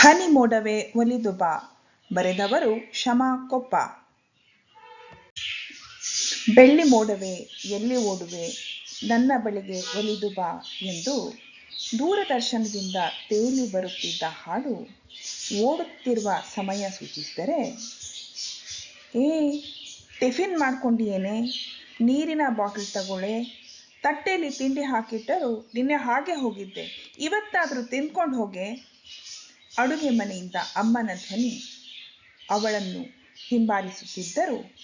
ಹನಿ ಮೋಡವೇ ಒಲಿದು ಬಾ ಬರೆದವರು ಶಮಾ ಕೊಪ್ಪ. ಬೆಳ್ಳಿ ಮೋಡವೇ, ಎಲ್ಲಿ ಓಡುವೆ, ನನ್ನ ಬಳಿಗೆ ಒಲಿದು ಬಾ ಎಂದು ದೂರದರ್ಶನದಿಂದ ತೇಲಿ ಬರುತ್ತಿದ್ದ ಹಾಡು ಓಡುತ್ತಿರುವ ಸಮಯ ಸೂಚಿಸಿದರೆ, ಏ, ಟಿಫಿನ್ ಮಾಡ್ಕೊಂಡಿಯೇನೆ, ನೀರಿನ ಬಾಟಲ್ ತಗೊಳ್ಳೆ, ತಟ್ಟೆಯಲ್ಲಿ ತಿಂಡಿ ಹಾಕಿಟ್ಟರೂ ನಿನ್ನೆ ಹಾಗೆ ಹೋಗಿದ್ದೆ, ಇವತ್ತಾದರೂ ತಿಂದ್ಕೊಂಡು ಹೋಗೆ ಅಡುಗೆ ಮನೆಯಿಂದ ಅಮ್ಮನ ಧ್ವನಿ ಅವಳನ್ನು ಹಿಂಬಾಲಿಸುತ್ತಿದ್ದರೂ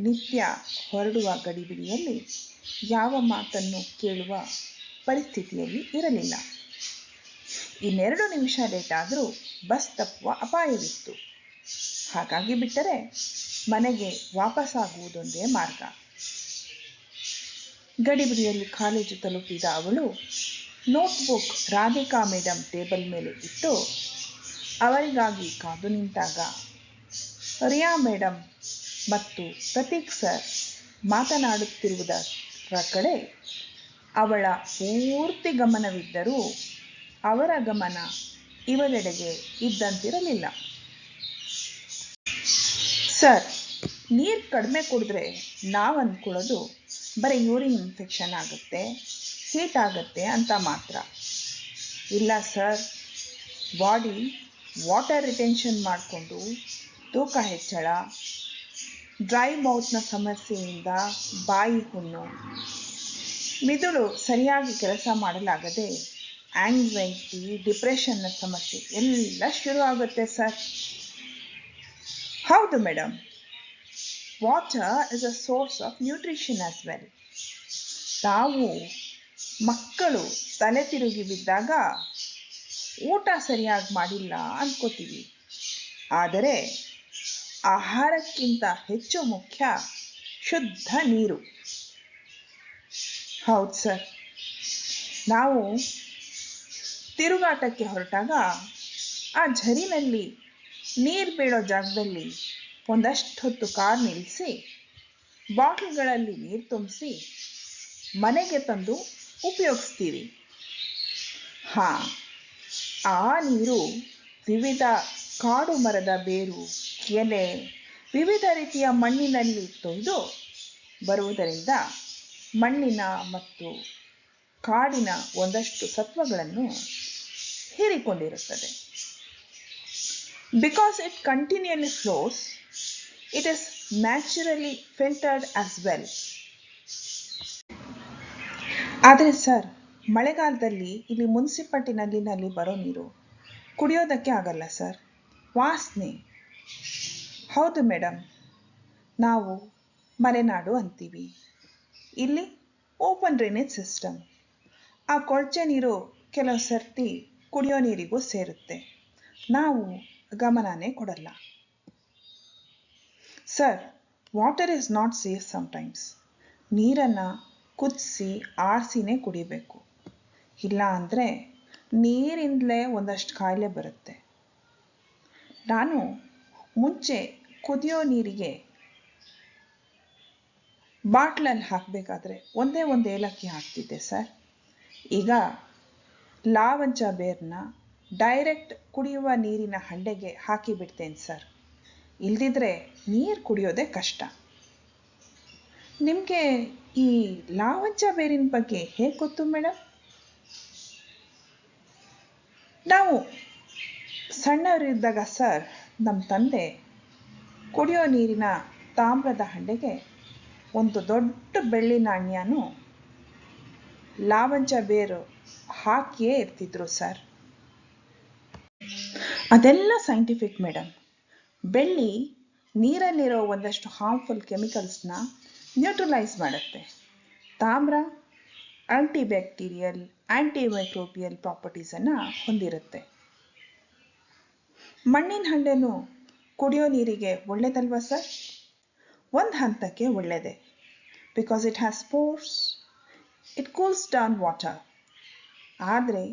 ನಿತ್ಯ ಹೊರಡುವ ಗಡಿಬಿಡಿಯಲ್ಲಿ ಯಾವ ಮಾತನ್ನು ಕೇಳುವ ಪರಿಸ್ಥಿತಿಯಲ್ಲಿ ಇರಲಿಲ್ಲ. ಇನ್ನೆರಡು ನಿಮಿಷ ಲೇಟ್ ಬಸ್ ತಪ್ಪುವ ಅಪಾಯವಿತ್ತು. ಹಾಗಾಗಿ ಬಿಟ್ಟರೆ ಮನೆಗೆ ವಾಪಸ್ಸಾಗುವುದೊಂದೇ ಮಾರ್ಗ. ಗಡಿಬಿಡಿಯಲ್ಲಿ ಕಾಲೇಜು ತಲುಪಿದ ಅವಳು ನೋಟ್ಬುಕ್ ರಾಧಿಕಾ ಮೇಡಮ್ ಟೇಬಲ್ ಮೇಲೆ ಇಟ್ಟು ಅವರಿಗಾಗಿ ಕಾದು ನಿಂತಾಗ ರಿಯಾ ಮೇಡಮ್ ಮತ್ತು ಪ್ರತೀಕ್ ಸರ್, ಮಾತನಾಡುತ್ತಿರುವುದರ ಕಡೆ ಅವಳ ಪೂರ್ತಿ ಗಮನವಿದ್ದರೂ ಅವರ ಗಮನ ಇವರೆಡೆಗೆ ಇದ್ದಂತಿರಲಿಲ್ಲ. ಸರ್, ನೀರು ಕಡಿಮೆ ಕುಡಿದ್ರೆ ನಾವು ಅಂದ್ಕೊಳ್ಳೋದು ಬರೀ ಯೂರಿನ್ ಇನ್ಫೆಕ್ಷನ್ ಆಗುತ್ತೆ, ಹೀಟ್ ಆಗುತ್ತೆ ಅಂತ ಮಾತ್ರ. ಇಲ್ಲ ಸರ್, ಬಾಡಿ ವಾಟರ್ ರಿಟೆನ್ಷನ್ ಮಾಡಿಕೊಂಡು ತೂಕ ಹೆಚ್ಚಳ ಡ್ರೈ ಮೌತ್ನ ಸಮಸ್ಯೆಯಿಂದ ಬಾಯಿ ಹುಣ್ಣು ಮಿದುಳು ಸರಿಯಾಗಿ ಕೆಲಸ ಮಾಡಲಾಗದೆ ಆಂಗ್ಸೈಟಿ ಡಿಪ್ರೆಷನ್ನ ಸಮಸ್ಯೆ ಎಲ್ಲ ಶುರು ಆಗುತ್ತೆ ಸರ್. ಹೌದು madam water is a source of nutrition as well ತಾವು ಮಕ್ಕಳು ತಲೆ ತಿರುಗಿ ಬಿದ್ದಾಗ ಊಟ ಸರಿಯಾಗಿ ಮಾಡಿಲ್ಲ ಅಂದ್ಕೋತೀವಿ ಆದರೆ ಆಹಾರಕ್ಕಿಂತ ಹೆಚ್ಚು ಮುಖ್ಯ ಶುದ್ಧ ನೀರು. ಹೌದು ಸರ್. ನಾವು ತಿರುಗಾಟಕ್ಕೆ ಹೊರಟಾಗ ಆ ಝರಿನಲ್ಲಿ ನೀರು ಬೀಳೋ ಜಾಗದಲ್ಲಿ ಒಂದಷ್ಟು ಹೊತ್ತು ಕಾರ್ ನಿಲ್ಲಿಸಿ ಬಾಟ್ಲ್ಗಳಲ್ಲಿ ನೀರು ತುಂಬಿಸಿ ಮನೆಗೆ ತಂದು ಉಪಯೋಗಿಸ್ತೀವಿ. ಹಾಂ ಆ ನೀರು ವಿವಿಧ ಕಾಡು ಮರದ ಬೇರು, ಎಲೆ, ವಿವಿಧ ರೀತಿಯ ಮಣ್ಣಿನಲ್ಲಿ ತೊಯ್ದು ಬರುವುದರಿಂದ ಮಣ್ಣಿನ ಮತ್ತು ಕಾಡಿನ ಒಂದಷ್ಟು ಸತ್ವಗಳನ್ನು ಹೀರಿಕೊಂಡಿರುತ್ತದೆ. Because it continuously flows it is naturally filtered as well ಆದರೆ ಸರ್ ಮಳೆಗಾಲದಲ್ಲಿ ಇಲ್ಲಿ ಮುನ್ಸಿಪಾಲ್ಟಿ ನಲ್ಲಿನಲ್ಲಿ ಬರೋ ನೀರು ಕುಡಿಯೋದಕ್ಕೆ ಆಗಲ್ಲ, ಸರ್. ವಾಸನೆ. ಹೌದು ಮೇಡಮ್ ನಾವು ಮಲೆನಾಡು ಅಂತೀವಿ. ಇಲ್ಲಿ ಓಪನ್ ಡ್ರೈನೇಜ್ ಸಿಸ್ಟಮ್. ಆ ಕೊಳಚೆ ನೀರು ಕೆಲವು ಸರ್ತಿ ಕುಡಿಯೋ ನೀರಿಗೂ ಸೇರುತ್ತೆ. ನಾವು ಗಮನನೇ ಕೊಡಲ್ಲ. Sir, water is not safe sometimes. ನೀರನ್ನು ಕುದಿಸಿ, ಆರಿಸಿನೇ ಕುಡಿಬೇಕು. ಇಲ್ಲ ಅಂದರೆ ನೀರಿಂದಲೇ ಒಂದಷ್ಟು ಕಾಯಿಲೆ ಬರುತ್ತೆ. ನಾನು ಮುಂಚೆ ಕುದಿಯೋ ನೀರಿಗೆ ಬಾಟ್ಲಲ್ಲಿ ಹಾಕಬೇಕಾದ್ರೆ ಒಂದೇ ಒಂದು ಏಲಕ್ಕಿ ಹಾಕ್ತಿದ್ದೆ ಸರ್. ಈಗ ಲಾವಂಚ ಬೇರ್ನ ಡೈರೆಕ್ಟ್ ಕುಡಿಯುವ ನೀರಿನ ಹಂಡೆಗೆ ಹಾಕಿ ಬಿಡ್ತೇನೆ ಸರ್. ಇಲ್ದಿದ್ರೆ ನೀರು ಕುಡಿಯೋದೇ ಕಷ್ಟ. ನಿಮಗೆ ಈ ಲಾವಂಚ ಬೇರಿನ ಬಗ್ಗೆ ಹೇಗೆ ಗೊತ್ತು ಮೇಡಮ್ ನಾವು ಸಣ್ಣವರಿದ್ದಾಗ ಸರ್ ನಮ್ಮ ತಂದೆ ಕುಡಿಯೋ ನೀರಿನ ತಾಮ್ರದ ಹಂಡೆಗೆ ಒಂದು ದೊಡ್ಡ ಬೆಳ್ಳಿ ನಾಣ್ಯನೂ ಲಾವಂಚ ಬೇರು ಹಾಕಿಯೇ ಇರ್ತಿದ್ರು ಸರ್ ಅದೆಲ್ಲ ಸೈಂಟಿಫಿಕ್ ಮೇಡಮ್ ಬೆಳ್ಳಿ ನೀರಲ್ಲಿರೋ ಒಂದಷ್ಟು ಹಾರ್ಮ್ಫುಲ್ ಕೆಮಿಕಲ್ಸ್ನ ನ್ಯೂಟ್ರಲೈಸ್ ಮಾಡುತ್ತೆ. ತಾಮ್ರ ಆಂಟಿಬ್ಯಾಕ್ಟೀರಿಯಲ್ ಆಂಟಿಮೈಕ್ರೋಬಿಯಲ್ ಪ್ರಾಪರ್ಟೀಸನ್ನು ಹೊಂದಿರುತ್ತೆ. ಮಣ್ಣಿನ ಹಂಡೆನು ಕುಡಿಯೋ ನೀರಿಗೆ ಒಳ್ಳೆಯದಲ್ವಾ ಸರ್? ಒಂದು ಹಂತಕ್ಕೆ ಒಳ್ಳೆಯದೇ because it has sports it cools down water ಆದರೆ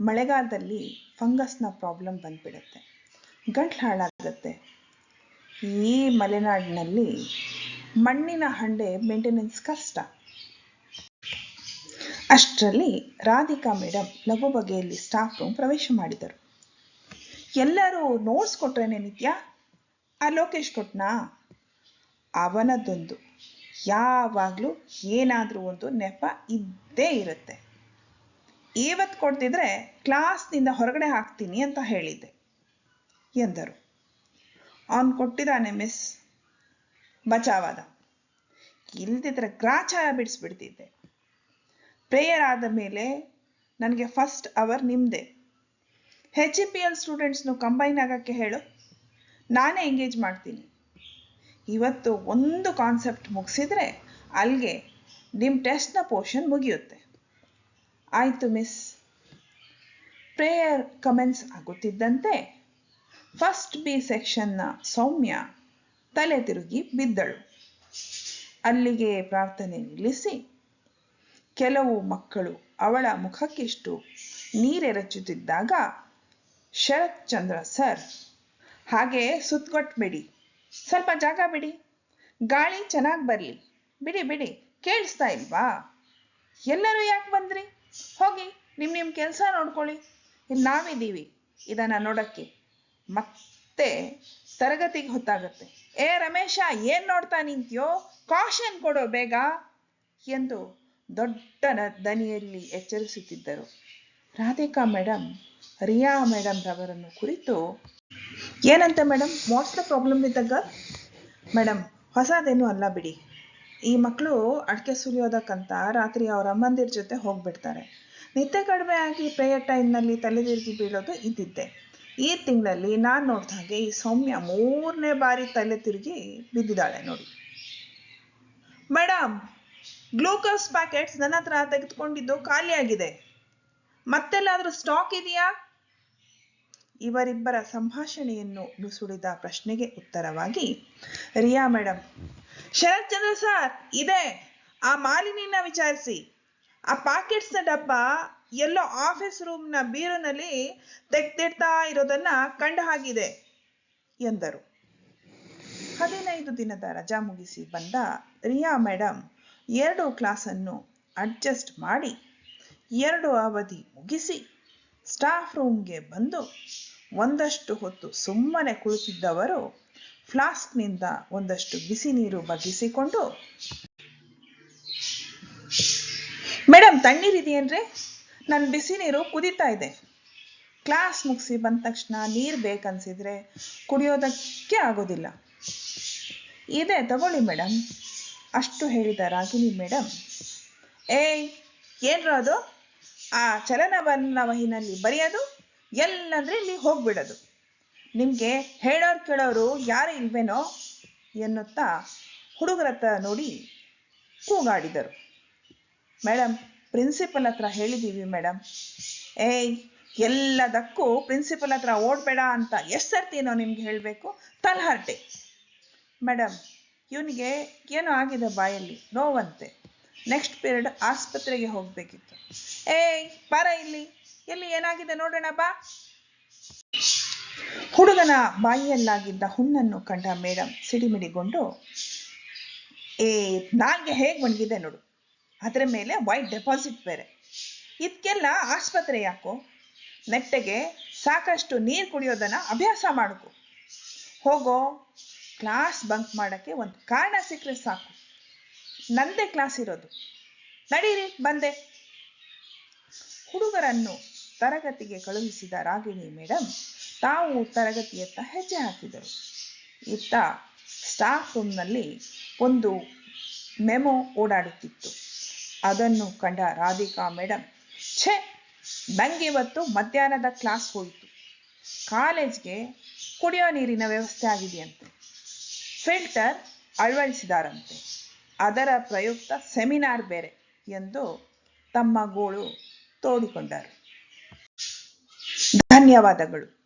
ಮಳೆಗಾಲದಲ್ಲಿ ಫಂಗಸ್ನ ಪ್ರಾಬ್ಲಮ್ ಬಂದುಬಿಡುತ್ತೆ. ಗಂಟ್ಲು ಹಾಳಾಗುತ್ತೆ. ಈ ಮಲೆನಾಡಿನಲ್ಲಿ ಮಣ್ಣಿನ ಹಂಡೆ ಮೇಂಟೆನೆನ್ಸ್ ಕಷ್ಟ. ಅಷ್ಟರಲ್ಲಿ ರಾಧಿಕಾ ಮೇಡಮ್ ಲಘು ಬಗೆಯಲ್ಲಿ ಸ್ಟಾಫ್ ರೂಮ್ ಪ್ರವೇಶ ಮಾಡಿದರು. ಎಲ್ಲರೂ ನೋಟ್ಸ್ ಕೊಟ್ರೇನೆ ನಿತ್ಯ? ಆ ಲೋಕೇಶ್ ಕೊಟ್ನಾ? ಅವನದೊಂದು ಯಾವಾಗಲೂ ಏನಾದರೂ ಒಂದು ನೆಪ ಇದ್ದೇ ಇರುತ್ತೆ. ಇವತ್ತು ಕೊಡ್ತಿದ್ರೆ ಕ್ಲಾಸ್ನಿಂದ ಹೊರಗಡೆ ಹಾಕ್ತೀನಿ ಅಂತ ಹೇಳಿದ್ದೆ, ಎಂದರು. ಅವನು ಕೊಟ್ಟಿದ್ದಾನೆ ಮಿಸ್ ಬಚಾವಾದ ಇಲ್ದಿದ್ರೆ ಗ್ರಾಚಾರ ಬಿಡಿಸ್ಬಿಡ್ತಿದ್ದೆ. ಪ್ರೇಯರ್ ಆದ ಮೇಲೆ ನನಗೆ ಫಸ್ಟ್ ಅವರ್ ನಿಮ್ಮದೆ ಹೆಚ್ ಇ ಪಿ ಎಲ್ ಸ್ಟೂಡೆಂಟ್ಸ್ನು ಕಂಬೈನ್ ಆಗೋಕ್ಕೆ ಹೇಳು. ನಾನೇ ಎಂಗೇಜ್ ಮಾಡ್ತೀನಿ. ಇವತ್ತು ಒಂದು ಕಾನ್ಸೆಪ್ಟ್ ಮುಗಿಸಿದ್ರೆ ಅಲ್ಲಿಗೆ ನಿಮ್ಮ ಟೆಸ್ಟ್ನ ಪೋರ್ಷನ್ ಮುಗಿಯುತ್ತೆ. ಆಯಿತು ಮಿಸ್ ಪ್ರೇಯರ್ ಕಮೆಂಟ್ಸ್ ಆಗುತ್ತಿದ್ದಂತೆ ಫಸ್ಟ್ ಬಿ ಸೆಕ್ಷನ್ನ ಸೌಮ್ಯ ತಲೆ ತಿರುಗಿ ಬಿದ್ದಳು. ಅಲ್ಲಿಗೆ ಪ್ರಾರ್ಥನೆ ನಿಲ್ಲಿಸಿ ಕೆಲವು ಮಕ್ಕಳು ಅವಳ ಮುಖಕ್ಕಿಷ್ಟು ನೀರೆರಚುತ್ತಿದ್ದಾಗ ಶರತ್ ಚಂದ್ರ ಸರ್, ಹಾಗೆ ಸುತ್ತಗೊಟ್ಬಿಡಿ ಸ್ವಲ್ಪ ಜಾಗ ಬಿಡಿ. ಗಾಳಿ ಚೆನ್ನಾಗಿ ಬರಲಿ. ಬಿಡಿ ಬಿಡಿ. ಕೇಳಿಸ್ತಾ ಇಲ್ವಾ? ಎಲ್ಲರೂ ಯಾಕೆ ಬಂದ್ರಿ? ಹೋಗಿ ನಿಮ್ಮ ನಿಮ್ಮ ಕೆಲಸ ನೋಡ್ಕೊಳ್ಳಿ. ಇಲ್ಲಿ ನಾವಿದ್ದೀವಿ. ಇದನ್ನು ನೋಡೋಕ್ಕೆ. ಮತ್ತೆ ತರಗತಿಗೆ ಹೊತ್ತಾಗುತ್ತೆ. ಏ ರಮೇಶ, ಏನು ನೋಡ್ತಾ ನಿಂತ್ಯೋ? ಕಾಶನ್ ಕೊಡೋ ಬೇಗ. ಎಂದು ದೊಡ್ಡ ದನಿಯಲ್ಲಿ ಎಚ್ಚರಿಸುತ್ತಿದ್ದರು. ರಾಧಿಕಾ ಮೇಡಮ್ ರಿಯಾ ಮೇಡಮ್ ರವರನ್ನು ಕುರಿತು, ಏನಂತ ಮೇಡಮ್ ವಾಟ್ಸ್ ದ ಪ್ರಾಬ್ಲಮ್ ಇದ್ದಾಗ ಮೇಡಮ್ ಹೊಸದೇನು ಅಲ್ಲ ಬಿಡಿ. ಈ ಮಕ್ಕಳು ಅಡಿಕೆ ಸುಲಿಯೋದಕ್ಕಂತ ರಾತ್ರಿ ಅವರ ಅಮ್ಮಂದಿರ ಜೊತೆ ಹೋಗ್ಬಿಡ್ತಾರೆ. ನಿತ್ಯ ಕಡಿಮೆ ಆಗಿ ಪ್ರೇಯರ್ ಟೈಮ್ನಲ್ಲಿ ತಲೆದಿರುಗಿ ಬೀಳೋದು ಇದ್ದಿದ್ದೆ. ಈ ತಿಂಗಳಲ್ಲಿ ನಾನು ನೋಡಿದ ಹಾಗೆ ಈ ಸೌಮ್ಯ ಮೂರನೇ ಬಾರಿ ತಲೆ ತಿರುಗಿ ಬಿದ್ದಿದ್ದಾಳೆ ನೋಡಿ. ಮೇಡಮ್ ಗ್ಲೂಕೋಸ್ ಪ್ಯಾಕೆಟ್ಸ್ ನನ್ನ ಹತ್ರ ತೆಗೆದುಕೊಂಡಿದ್ದು ಖಾಲಿಯಾಗಿದೆ. ಮತ್ತೆಲ್ಲಾದರೂ ಸ್ಟಾಕ್ ಇದೆಯಾ? ಇವರಿಬ್ಬರ ಸಂಭಾಷಣೆಯನ್ನು ನುಸುಳಿದ ಪ್ರಶ್ನೆಗೆ ಉತ್ತರವಾಗಿ, ರಿಯಾ ಮೇಡಮ್ ಶರತ್ ಚಂದ್ರ ಸರ್, ಇದೆ. ಆ ಮಾಲಿನಿನ ವಿಚಾರಿಸಿ. ಆ ಪಾಕೆಟ್ಸ್ನ ಡಬ್ಬ ಎಲ್ಲೋ ಆಫೀಸ್ ರೂಮ್ನ ಬೀರುನಲ್ಲಿ ತೆಗ್ದಿಡ್ತಾ ಇರೋದನ್ನ ಕಂಡ ಹಾಗಿದೆ, ಎಂದರು. ಹದಿನೈದು ದಿನದ ರಜಾ ಮುಗಿಸಿ ಬಂದ, ರಿಯಾ ಮೇಡಮ್ ಎರಡು ಕ್ಲಾಸನ್ನು ಅಡ್ಜಸ್ಟ್ ಮಾಡಿ ಎರಡು ಅವಧಿ ಮುಗಿಸಿ ಸ್ಟಾಫ್ ರೂಮ್ಗೆ ಬಂದು ಒಂದಷ್ಟು ಹೊತ್ತು ಸುಮ್ಮನೆ ಕುಳಿತಿದ್ದವರು ಫ್ಲಾಸ್ಕ್ನಿಂದ ಒಂದಷ್ಟು ಬಿಸಿ ನೀರು ಬಗ್ಗಿಸಿಕೊಂಡು ಮೇಡಮ್ ತಣ್ಣೀರಿದೆಯೇನ್ರಿ ನನ್ನ ಬಿಸಿ ನೀರು ಕುದೀತಾ ಇದೆ. ಕ್ಲಾಸ್ ಮುಗಿಸಿ ಬಂದ ತಕ್ಷಣ ನೀರು ಬೇಕನ್ಸಿದ್ರೆ ಕುಡಿಯೋದಕ್ಕೆ ಆಗೋದಿಲ್ಲ. ಇದೆ ತಗೊಳ್ಳಿ ಮೇಡಮ್ ಅಷ್ಟು ಹೇಳಿದ ರಾಗಿಣಿ ಮೇಡಮ್ ಏಯ್, ಏನ್ರ ಅದು? ಆ ಚಲನವಲನ ವಹಿನಲ್ಲಿ ಬರೆಯೋದು, ಎಲ್ಲಂದ್ರೆ ಇಲ್ಲಿ ಹೋಗ್ಬಿಡೋದು. ನಿಮಗೆ ಹೇಳೋರು ಕೇಳೋರು ಯಾರು ಇಲ್ವೇನೋ ಎನ್ನುತ್ತಾ ಹುಡುಗರ ಹತ್ರ ನೋಡಿ ಕೂಗಾಡಿದರು. ಮೇಡಮ್ ಪ್ರಿನ್ಸಿಪಲ್ ಹತ್ರ ಹೇಳಿದ್ದೀವಿ ಮೇಡಮ್ ಏಯ್, ಎಲ್ಲದಕ್ಕೂ ಪ್ರಿನ್ಸಿಪಲ್ ಹತ್ರ ಓಡಬೇಡ ಅಂತ ಎಷ್ಟು ಸರ್ತಿನೋ ನಿಮ್ಗೆ ಹೇಳಬೇಕು? ತಲಹರಟೆ. ಮೇಡಮ್ ಇವನಿಗೆ ಏನೋ ಆಗಿದೆ ಬಾಯಲ್ಲಿ? ನೋವಂತೆ. ನೆಕ್ಸ್ಟ್ ಪೀರಿಯಡ್ ಆಸ್ಪತ್ರೆಗೆ ಹೋಗ್ಬೇಕಿತ್ತು. ಏಯ್ ಬಾರ ಇಲ್ಲಿ. ಎಲ್ಲಿ ಏನಾಗಿದೆ ನೋಡೋಣ ಬಾ. ಹುಡುಗನ ಬಾಯಿಯಲ್ಲಾಗಿದ್ದ ಹುಣ್ಣನ್ನು ಕಂಡ ಮೇಡಮ್ ಸಿಡಿಮಿಡಿಗೊಂಡು, ಏ, ನಾಲ್ಗೆ ಹೇಗೆ ಒಣಗಿದೆ ನೋಡು. ಅದರ ಮೇಲೆ ವೈಟ್ ಡೆಪಾಸಿಟ್ ಬೇರೆ. ಇದಕ್ಕೆಲ್ಲ ಆಸ್ಪತ್ರೆ ಯಾಕೋ? ನೆಟ್ಟಗೆ ಸಾಕಷ್ಟು ನೀರು ಕುಡಿಯೋದನ್ನು ಅಭ್ಯಾಸ ಮಾಡ್ಕೊ. ಹೋಗೋ. ಕ್ಲಾಸ್ ಬಂಕ್ ಮಾಡೋಕ್ಕೆ ಒಂದು ಕಾರಣ ಸಿಕ್ಕರೆ ಸಾಕು. ನಂದೇ ಕ್ಲಾಸ್ ಇರೋದು. ನಡೀರಿ, ಬಂದೆ. ಹುಡುಗರನ್ನು ತರಗತಿಗೆ ಕಳುಹಿಸಿದ ರಾಗಿಣಿ ಮೇಡಮ್ ತಾವು ತರಗತಿಯತ್ತ ಹೆಜ್ಜೆ ಹಾಕಿದರು. ಇತ್ತ ಸ್ಟಾಫ್ ರೂಮ್ನಲ್ಲಿ ಒಂದು ಮೆಮೊ ಓಡಾಡುತ್ತಿತ್ತು. ಅದನ್ನು ಕಂಡ ರಾಧಿಕಾ ಮೇಡಮ್ ಛೆ ನಂಗಿವತ್ತು ಮಧ್ಯಾಹ್ನದ ಕ್ಲಾಸ್ ಹೋಯಿತು. ಕಾಲೇಜ್ಗೆ ಕುಡಿಯೋ ನೀರಿನ ವ್ಯವಸ್ಥೆ ಆಗಿದೆಯಂತೆ. ಫಿಲ್ಟರ್ ಅಳವಡಿಸಿದಾರಂತೆ. ಅದರ ಪ್ರಯುಕ್ತ ಸೆಮಿನಾರ್ ಬೇರೆ ಎಂದು ತಮ್ಮ ಗೋಳು ತೋಡಿಕೊಂಡರು. ಧನ್ಯವಾದಗಳು.